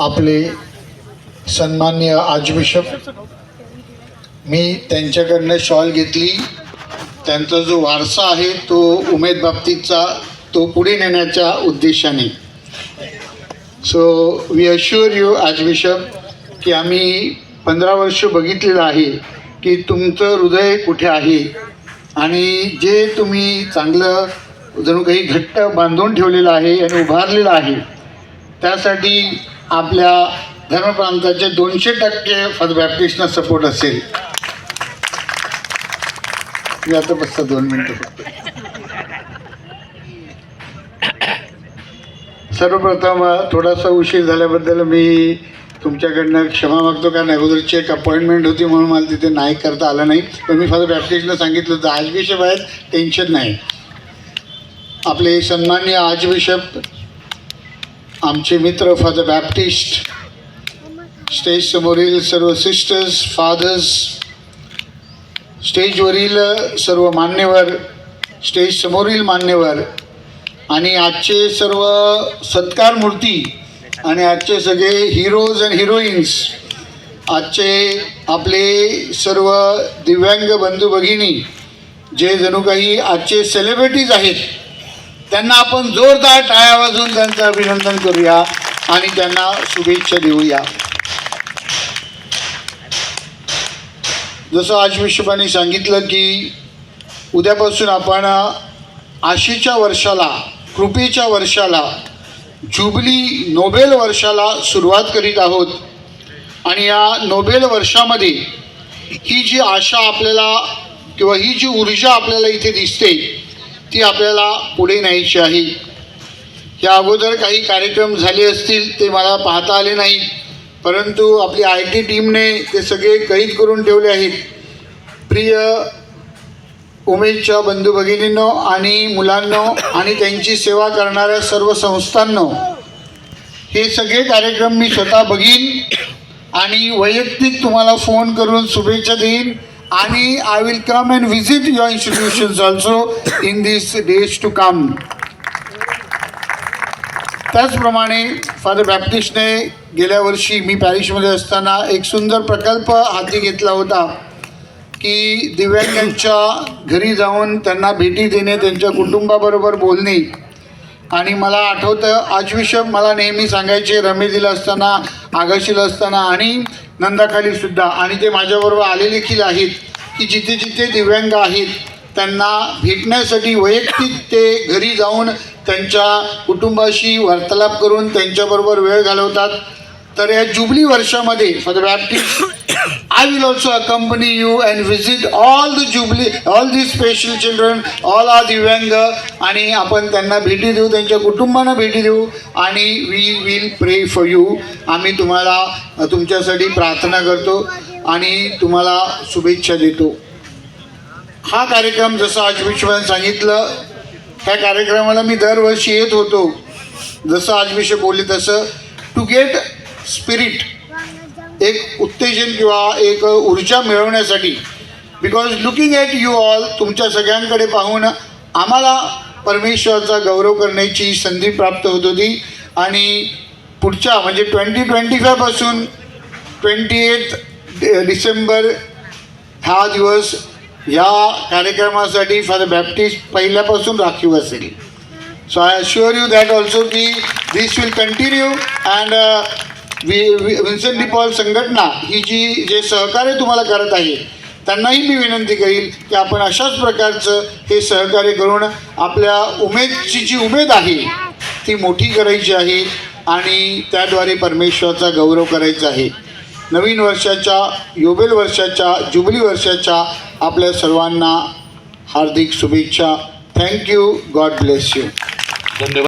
आपले सन्मान्य आजबिशप मी त्यांच्याकडनं शॉल घेतली. त्यांचा जो वारसा आहे तो उमेद बाबतीचा तो पुढे नेण्याच्या उद्देशाने. सो वी अश्युअर यू आजबिशप की आम्ही पंधरा वर्ष बघितलेलं आहे की तुमचं हृदय कुठे आहे? आणि जे तुम्ही चांगलं जणू काही घट्ट बांधून ठेवलेलं आहे आणि उभारलेलं आहे त्यासाठी आपल्या धर्मप्रांताचे दोनशे टक्के फॉर बॅप्टिस्टना सपोर्ट असेल. मी आता बसता दोन मिनटं फक्त. सर्वप्रथम थोडासा उशीर झाल्याबद्दल मी तुमच्याकडनं क्षमा मागतो कारण अगोदरची एक अपॉइंटमेंट होती म्हणून मला तिथे नाही करता आलं नाही. पण मी फादर बॅप्टिस्टला सांगितलं होतं आज बिशप आहेत टेन्शन नाही. आपले सन्मान्य आज बिशप आमचे मित्र फादर बॅप्टिस्ट स्टेज समोरील सर्व सिस्टर्स फादर्स स्टेजवरील सर्व मान्यवर स्टेज समोरील मान्यवर आणि आजचे सर्व सत्कार मूर्ती आणि आजचे सगळे हिरोज अँड हिरोईन्स आजचे आपले सर्व दिव्यांग बंधू भगिनी जे जणू काही आजचे सेलिब्रिटीज आहेत त्यांना आपण जोरदार टाळ्या वाजवून त्यांचं अभिनंदन करूया आणि त्यांना शुभेच्छा देऊया. जसं आज विशोबाने सांगितलं की उद्यापासून आपण आशीच्या वर्षाला कृपेच्या वर्षाला जुबली नोबेल वर्षाला सुरुवात करीत आहोत. आणि या नोबेल वर्षामध्ये ही जी आशा आपल्याला किंवा ही जी ऊर्जा आपल्याला इथे दिसते ती आपल्याला पुढे न्यायची आहे. या अगोदर काही कार्यक्रम झाले असतील ते मला पाहता आले नाही परंतु आपली आय टी टीमने ते सगळे कैद करून ठेवले आहेत. प्रिय उमेशच्या बंधू भगिनींनो आणि मुलांनो आणि त्यांची सेवा करणाऱ्या सर्व संस्थांनो हे सगळे कार्यक्रम मी स्वतः बघीन आणि वैयक्तिक तुम्हाला फोन करून शुभेच्छा देईन. आणि I will come and visit your institutions also in this days to come त्याचप्रमाणे फादर बॅप्टिस्टने गेल्या वर्षी मी पॅरिसमध्ये असताना एक सुंदर प्रकल्प हाती घेतला होता की दिव्यांगांच्या घरी जाऊन त्यांना भेटी देणे त्यांच्या कुटुंबाबरोबर बोलणे. आणि मला आठवतं आजविषय मला नेहमी सांगायचे रमेशला असताना आगाशीला असताना आणि नंदाखाली सुद्धा. आणि ते माझ्याबरोबर आले देखील आहेत. की जिथे जिथे दिव्यांग आहेत त्यांना भेटण्यासाठी वैयक्तिक ते घरी जाऊन त्यांच्या कुटुंबाशी वार्तालाप करून त्यांच्याबरोबर वेळ घालवतात. तर या जुबली वर्षामध्ये for the Baptist I will also accompany you and visit all the jubilee all the special children all or दिव्यांग आणि आपण त्यांना भेटी देऊ त्यांच्या कुटुंबांना भेटी देऊ आणि we will pray for you आम्ही तुम्हाला तुमच्यासाठी प्रार्थना करतो आणि तुम्हाला शुभेच्छा देतो. हा कार्यक्रम जसं आज विश्वाने सांगितलं ह्या कार्यक्रमाला मी दरवर्षी येत होतो. जसं आज विषय बोलले तसं टू गेट स्पिरिट एक उत्तेजन किंवा एक ऊर्जा मिळवण्यासाठी. Because looking at you all तुमच्या सगळ्यांकडे पाहून आम्हाला परमेश्वराचा गौरव करण्याची संधी प्राप्त होत होती. आणि पुढच्या म्हणजे ट्वेंटी ट्वेंटी फायपासून ट्वेंटी एट डिसेंबर हा दिवस या कार्यक्रमासाठी फॉर बॅप्टिस्ट पहिल्यापासून राखीव असेल. So I assure you that also की दिस विल कंटिन्यू अँड वि विन्सेंट डिपॉल संघटना ही जी जे सहकार्य तुम्हाला करत आहे त्यांनाही मी विनंती करील की आपण अशाच प्रकारचं हे सहकार्य करून आपल्या उमेदची जी उमेद आहे ती मोठी करायची आहे आणि त्याद्वारे परमेश्वराचा गौरव करायचा आहे. नवीन वर्षाच्या योबेल वर्षाच्या जुबली वर्षाच्या आपल्या सर्वांना हार्दिक शुभेच्छा. थँक्यू गॉड ब्लेस यू धन्यवाद.